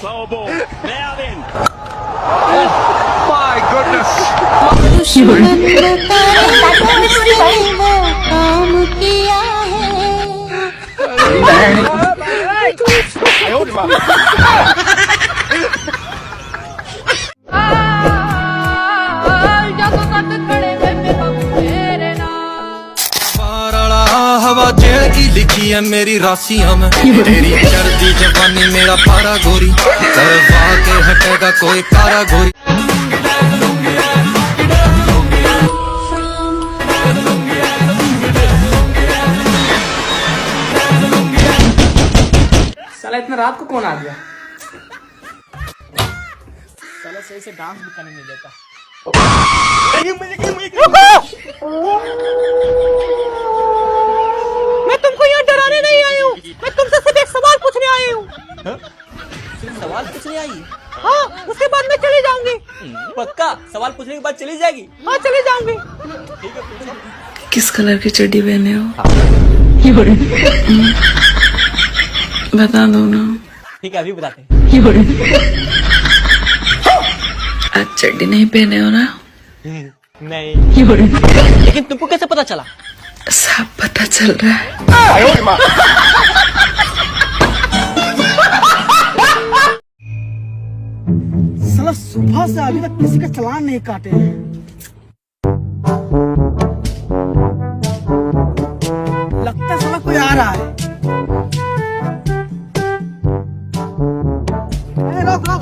Slow ball. Now then. Oh, my goodness. I hold him up. हवा जेल की लिखी है मेरी राशियाँ में। तेरी चढ़ती जवानी मेरा पारा गोरी करवा के हटेगा कोई कारा गोरी साला इतना रात को कौन आ गया? साला सही से डांस भी करने नहीं देता। जाऊँगी पक्का? सवाल पूछने के बाद चली जाएगी? हाँ चली जाऊँगी। किस कलर की चड्डी पहने हो? बता दो ना। ठीक है अभी बताते आज चड्डी नहीं पहने हो ना? नहीं। लेकिन तुमको कैसे पता चला? सब पता चल रहा है। सुबह से अभी तक किसी का चलान नहीं काटे हैं। लगता साला कोई आ रहा है। रोक रोक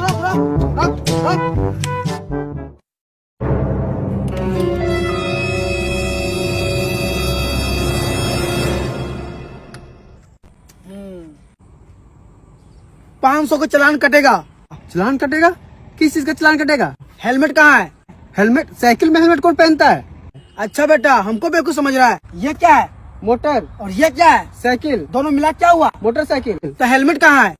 पाँच सौ का चलान कटेगा। चलान कटेगा? किस चीज का चलान कटेगा हेलमेट कहाँ है हेलमेट साइकिल में हेलमेट कौन पहनता है अच्छा बेटा हमको बेवकूफ समझ रहा है ये क्या है मोटर और ये क्या है साइकिल दोनों मिला क्या हुआ मोटरसाइकिल तो हेलमेट कहाँ है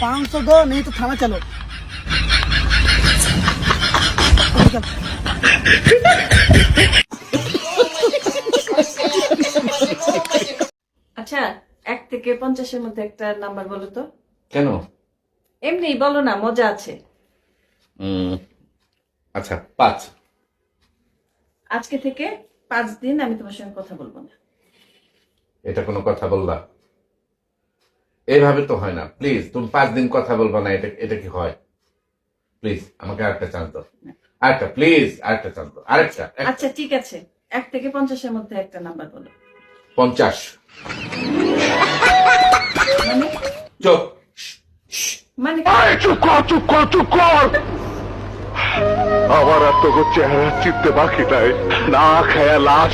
पाँच सौ दो नहीं तो थाना चलो আচ্ছা এক থেকে পঞ্চাশের মধ্যে একটা নাম্বার বলো তো কেন এমনি বলো না মজা আছে। আচ্ছা পাঁচ। আজকে থেকে পাঁচ দিন আমি তোমার সঙ্গে কথা বলব না। এটা কোনো কথা বললা এইভাবে তো হয় না। প্লিজ তুমি পাঁচ দিন কথা বলবা না এটা এটা কি হয়? প্লিজ আমাকে আরেকটা চান্স দাও। আরেকটা প্লিজ আরেকটা চান্স দাও। আরেকটা আচ্ছা ঠিক আছে। এক থেকে পঞ্চাশের মধ্যে একটা নাম্বার বলো। পঞ্চাশ। চোখ মানে আমার আর তোকে চেহারা চিনতে বাকি নাই। না খেয়া লাশ।